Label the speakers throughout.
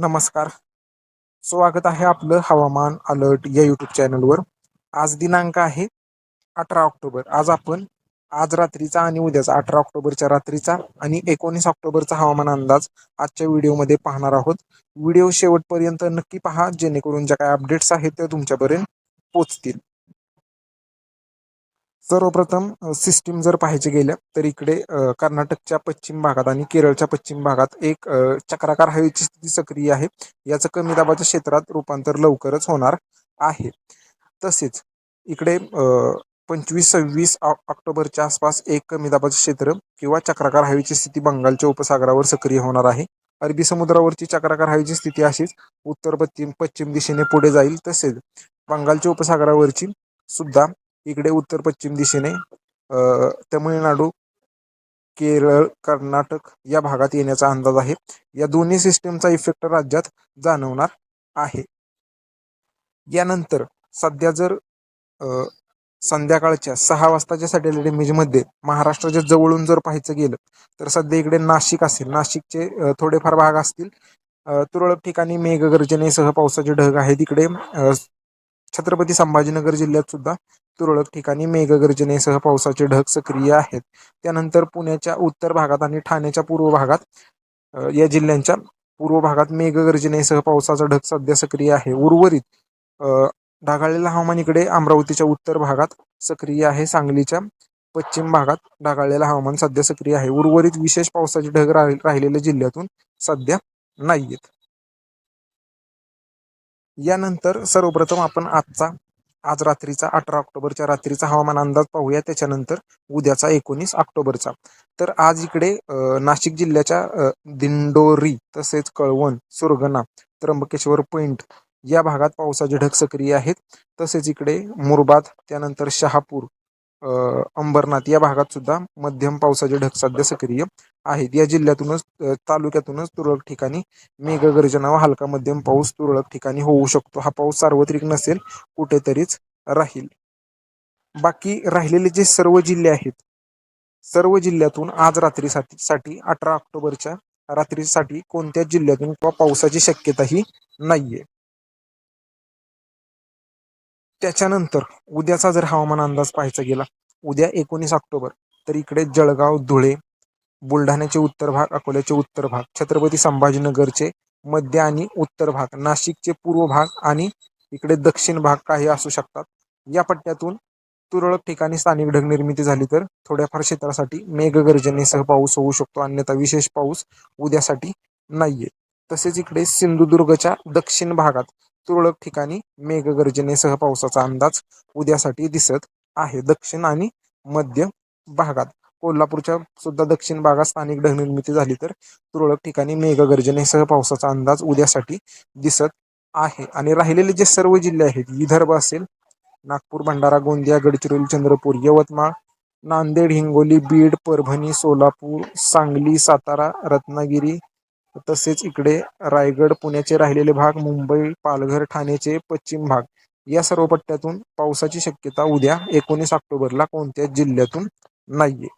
Speaker 1: नमस्कार. स्वागत आहे आपलं हवामान अलर्ट या युट्यूब चॅनलवर. आज दिनांक आहे अठरा ऑक्टोबर. आज आपण आज रात्रीचा आणि उद्याचा अठरा ऑक्टोबरच्या रात्रीचा आणि एकोणीस ऑक्टोबरचा हवामान अंदाज आजच्या व्हिडिओमध्ये पाहणार आहोत. व्हिडिओ शेवटपर्यंत नक्की पहा जेणेकरून ज्या काही अपडेट्स आहेत त्या तुमच्यापर्यंत पोचतील. सर्वप्रथम सिस्टीम जर पाहायचे गेल्या तर इकडे कर्नाटकच्या पश्चिम भागात आणि केरळच्या पश्चिम भागात एक चक्राकार हवेची स्थिती सक्रिय आहे. याचं कमी दाबाच्या क्षेत्रात रूपांतर लवकरच होणार आहे. तसेच इकडे पंचवीस सव्वीस ऑक्टोबरच्या आसपास एक कमी दाबाचे क्षेत्र किंवा चक्राकार हवेची स्थिती बंगालच्या उपसागरावर सक्रिय होणार आहे. अरबी समुद्रावरची चक्राकार हवेची स्थिती अशीच उत्तर पश्चिम पश्चिम दिशेने पुढे जाईल. तसेच बंगालच्या उपसागरावरची सुद्धा इकडे उत्तर पश्चिम दिशेने तमिळनाडू केरळ कर्नाटक या भागात येण्याचा अंदाज आहे. या दोन्ही सिस्टीमचा इफेक्ट राज्यात जाणवणार आहे. यानंतर सध्या जर संध्याकाळच्या सहा वाजताच्या सॅटेलाइट इमेजमध्ये महाराष्ट्राच्या जवळून जर पाहायचं गेलं तर सध्या इकडे नाशिक असेल. नाशिकचे थोडेफार भाग असतील. तुरळक ठिकाणी मेघगर्जनेसह पावसाचे ढग आहेत. इकडे छत्रपती संभाजीनगर जिल्ह्यात सुद्धा तुरळक ठिकाणी मेघगर्जनेसह पावसाचे ढग सक्रिय आहेत. त्यानंतर पुण्याच्या उत्तर भागात आणि ठाण्याच्या पूर्व भागात या जिल्ह्यांच्या पूर्व भागात मेघगर्जनेसह पावसाचा ढग सध्या सक्रिय आहे. उर्वरित अ, हवामान इकडे अमरावतीच्या उत्तर भागात सक्रिय आहे. सांगलीच्या पश्चिम भागात ढगाळलेलं हवामान सध्या सक्रिय आहे. उर्वरित विशेष पावसाचे ढग राहिलेल्या जिल्ह्यातून सध्या नाहीयेत. यानंतर सर्वप्रथम आपण आजचा आज रात्रीचा अठरा ऑक्टोबरच्या रात्रीचा हवामान अंदाज पाहूया. त्याच्यानंतर उद्याचा एकोणीस ऑक्टोबरचा. तर आज इकडे नाशिक जिल्ह्याच्या दिंडोरी तसेच कळवण सुरगणा त्र्यंबकेश्वर पॉइंट या भागात पावसाचे ढग सक्रिय आहेत. तसेच इकडे मुरबाद त्यानंतर शहापूर अंबरनाथ या भागात सुद्धा मध्यम पावसाचे ढग सध्या सक्रिय आहेत. या जिल्ह्यातूनच तालुक्यातूनच तुरळक ठिकाणी मेघगर्जना व हलका मध्यम पाऊस तुरळक ठिकाणी होऊ शकतो. हा पाऊस सार्वत्रिक नसेल कुठेतरीच राहील. बाकी राहिलेले जे सर्व जिल्हे आहेत सर्व जिल्ह्यातून आज रात्रीसाठी साठी अठरा ऑक्टोबरच्या रात्रीसाठी कोणत्याच जिल्ह्यातून किंवा पावसाची शक्यताही नाहीये. त्याच्यानंतर उद्याचा जर हवामान अंदाज पाहायचा गेला उद्या एकोणीस ऑक्टोबर तर इकडे जळगाव धुळे बुलढाण्याचे उत्तर भाग अकोल्याचे उत्तर भाग छत्रपती संभाजीनगरचे मध्य आणि उत्तर भाग नाशिकचे पूर्व भाग आणि इकडे दक्षिण भाग काही असू शकतात. या पट्ट्यातून तुरळक ठिकाणी स्थानिक ढग निर्मिती झाली तर थोड्याफार क्षेत्रासाठी मेघगर्जनेसह पाऊस होऊ शकतो अन्यथा विशेष पाऊस उद्यासाठी नाहीये. तसेच इकडे सिंधुदुर्गच्या दक्षिण भागात तुरळक ठिकाणी मेघगर्जनेसह पावसाचा अंदाज उद्यासाठी दिसत आहे. दक्षिण आणि मध्य भागात कोल्हापूरच्या सुद्धा दक्षिण भागात स्थानिक ढगनिर्मिती झाली तर तुरळक ठिकाणी मेघगर्जनेसह पावसाचा अंदाज उद्यासाठी दिसत आहे. आणि राहिलेले जे सर्व जिल्हे आहेत विदर्भ असेल नागपूर भंडारा गोंदिया गडचिरोली चंद्रपूर यवतमाळ नांदेड हिंगोली बीड परभणी सोलापूर सांगली सातारा रत्नागिरी तसेच इकडे रायगड पुण्याचे राहिलेले भाग मुंबई पालघर ठाण्याचे पश्चिम भाग. या सर्व पट्ट्यातून पावसाची शक्यता उद्या एकोणीस ऑक्टोबरला कोणत्याच जिल्ह्यातून नाहीये.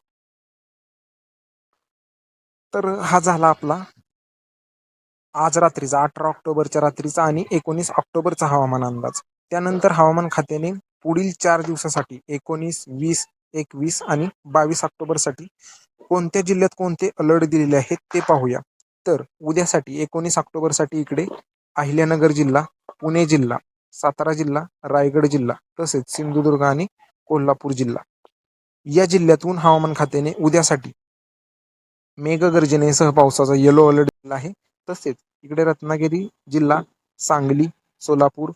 Speaker 1: तर हा झाला आपला आज रात्रीचा अठरा ऑक्टोबरच्या रात्रीचा आणि एकोणीस ऑक्टोबरचा हवामान अंदाज. त्यानंतर हवामान खात्याने पुढील चार दिवसासाठी एकोणीस वीस एकवीस आणि बावीस ऑक्टोबरसाठी कोणत्या जिल्ह्यात कोणते अलर्ट दिलेले आहेत ते पाहूया. तर उद्यासाठी एकोणीस ऑक्टोबरसाठी इकडे अहिल्यानगर जिल्हा पुणे जिल्हा सातारा जिल्हा रायगड जिल्हा तसेच सिंधुदुर्ग आणि कोल्हापूर जिल्हा. या जिल्ह्यातून हवामान खात्याने उद्यासाठी मेघगर्जनेसह पावसाचा येलो अलर्ट दिला आहे. तसेच इकडे रत्नागिरी जिल्हा सांगली सोलापूर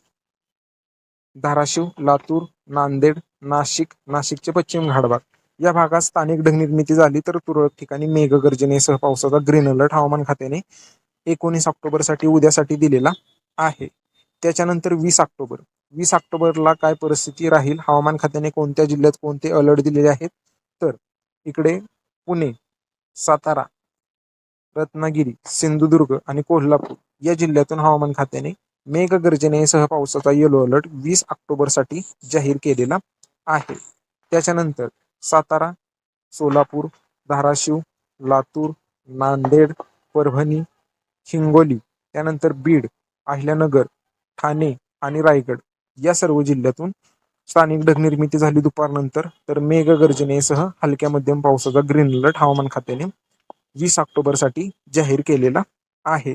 Speaker 1: धाराशिव लातूर नांदेड नाशिक नाशिकचे पश्चिम घाटभाग या भागात स्थानिक ढग निर्मिती झाली तर तुरळक ठिकाणी मेघगर्जनेसह पावसाचा ग्रीन अलर्ट हवामान खात्याने एकोणीस ऑक्टोबरसाठी उद्यासाठी दिलेला आहे. त्याच्यानंतर वीस ऑक्टोबर. वीस ऑक्टोबरला काय परिस्थिती राहील? हवामान खात्याने कोणत्या जिल्ह्यात कोणते अलर्ट दिलेले आहेत? तर इकडे पुणे सातारा रत्नागिरी सिंधुदुर्ग आणि कोल्हापूर या जिल्ह्यातून हवामान खात्याने मेघगर्जनेसह पावसाचा येलो अलर्ट वीस ऑक्टोबरसाठी जाहीर केलेला आहे. त्याच्यानंतर सातारा सोलापूर धाराशिव लातूर नांदेड परभणी हिंगोली त्यानंतर बीड अहिल्यानगर ठाणे आणि रायगड या सर्व जिल्ह्यातून स्थानिक ढगनिर्मिती झाली दुपारनंतर. तर मेघगर्जनेसह हलक्या मध्यम पावसाचा ग्रीन अलर्ट हवामान खात्याने वीस ऑक्टोबरसाठी जाहीर केलेला आहे.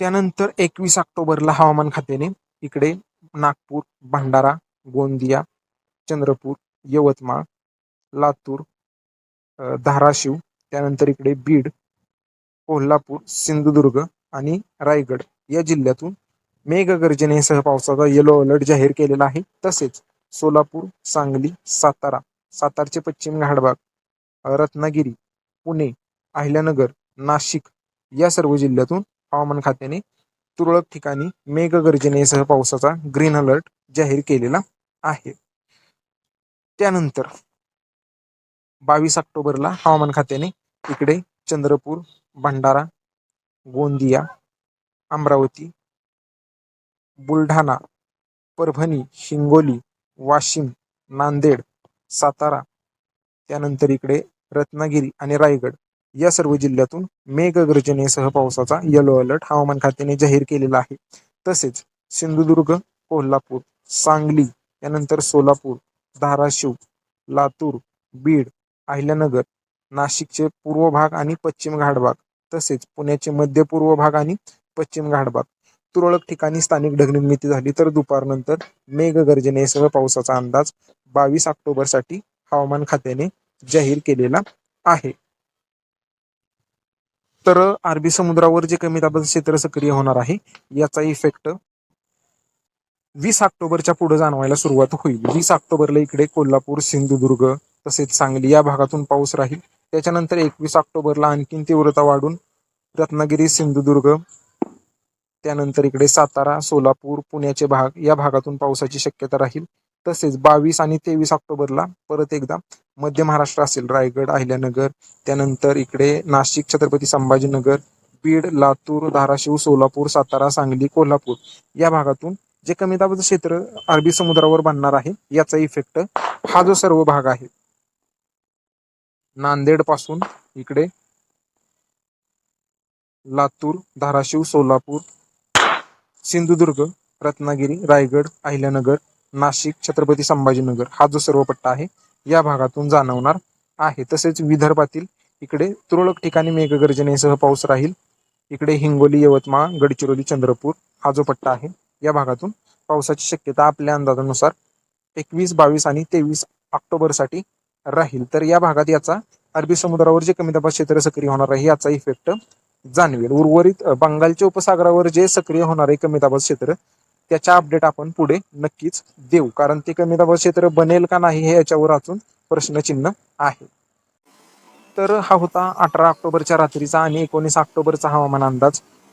Speaker 1: त्यानंतर एकवीस ऑक्टोबरला हवामान खात्याने इकडे नागपूर भंडारा गोंदिया चंद्रपूर यवतमाळ लातूर धाराशिव त्यानंतर इकडे बीड कोल्हापूर सिंधुदुर्ग आणि रायगड या जिल्ह्यातून मेघगर्जनेसह पावसाचा येलो अलर्ट जाहीर केलेला आहे. तसेच सोलापूर सांगली सातारा सातारचे पश्चिम घाटभाग रत्नागिरी पुणे अहिल्यानगर नाशिक या सर्व जिल्ह्यातून हवामान खात्याने तुरळक ठिकाणी मेघगर्जनेसह पावसाचा ग्रीन अलर्ट जाहीर केलेला आहे. त्यानंतर बावीस ऑक्टोबरला हवामान खात्याने इकडे चंद्रपूर भंडारा गोंदिया अमरावती बुलढाणा परभणी हिंगोली वाशिम नांदेड सातारा त्यानंतर इकडे रत्नागिरी आणि रायगड या सर्व जिल्ह्यातून मेघगर्जनेसह पावसाचा येलो अलर्ट हवामान खात्याने जाहीर केलेला आहे. तसेच सिंधुदुर्ग कोल्हापूर सांगली त्यानंतर सोलापूर धाराशिव लातूर बीड अहिल्यानगर नाशिकचे पूर्व भाग आणि पश्चिम घाटभाग तसेच पुण्याचे मध्य पूर्व भाग आणि पश्चिम घाटभाग. तुरळक ठिकाणी स्थानिक ढगनिर्मिती झाली तर दुपारनंतर मेघगर्जनेसह पावसाचा अंदाज बावीस ऑक्टोबरसाठी हवामान खात्याने जाहीर केलेला आहे. तर अरबी समुद्रावर जे कमी दाबाचं क्षेत्र सक्रिय होणार आहे याचा इफेक्ट वीस ऑक्टोबरच्या पुढे जाणवायला सुरुवात होईल. वीस ऑक्टोबरला इकडे कोल्हापूर सिंधुदुर्ग तसेच सांगली या भागातून पाऊस राहील. त्याच्यानंतर एकवीस ऑक्टोबरला आणखीन तीव्रता वाढून रत्नागिरी सिंधुदुर्ग त्यानंतर इकडे सातारा सोलापूर पुण्याचे भाग या भागातून पावसाची शक्यता राहील. तसेच बावीस आणि तेवीस ऑक्टोबरला परत एकदा मध्य महाराष्ट्र असेल रायगड अहिल्यानगर त्यानंतर इकडे नाशिक छत्रपती संभाजीनगर बीड लातूर धाराशिव सोलापूर सातारा सांगली कोल्हापूर या भागातून जे कमी दाबाचं क्षेत्र अरबी समुद्रावर बांधणार आहे याचा इफेक्ट हा जो सर्व भाग आहे नांदेडपासून इकडे लातूर धाराशिव सोलापूर सिंधुदुर्ग रत्नागिरी रायगड अहिल्यानगर नाशिक छत्रपती संभाजीनगर हा जो सर्व पट्टा आहे या भागातून जाणवणार आहे. तसेच विदर्भातील इकडे तुरळक ठिकाणी मेघगर्जनेसह पाऊस राहील. इकडे हिंगोली यवतमाळ गडचिरोली चंद्रपूर हा जो पट्टा आहे या भागातून पावसाची शक्यता आपल्या अंदाजानुसार एकवीस बावीस आणि तेवीस ऑक्टोबरसाठी राहील. तर या भागात याचा अरबी समुद्रावर जे कमी दाबाचे क्षेत्र सक्रिय होणार आहे याचा इफेक्ट जाणवेल. उर्वरित बंगालच्या उपसागरावर जे सक्रिय होणार आहे कमी दाबाचं क्षेत्र त्याच्या अपडेट आपण पुढे नक्कीच देऊ. कारण ते कमी दाबाचं क्षेत्र बनेल का नाही हे याच्यावर अजून प्रश्नचिन्ह आहे. तर हा होता अठरा ऑक्टोबरच्या रात्रीचा आणि एकोणीस ऑक्टोबरचा हवामान अंदाज.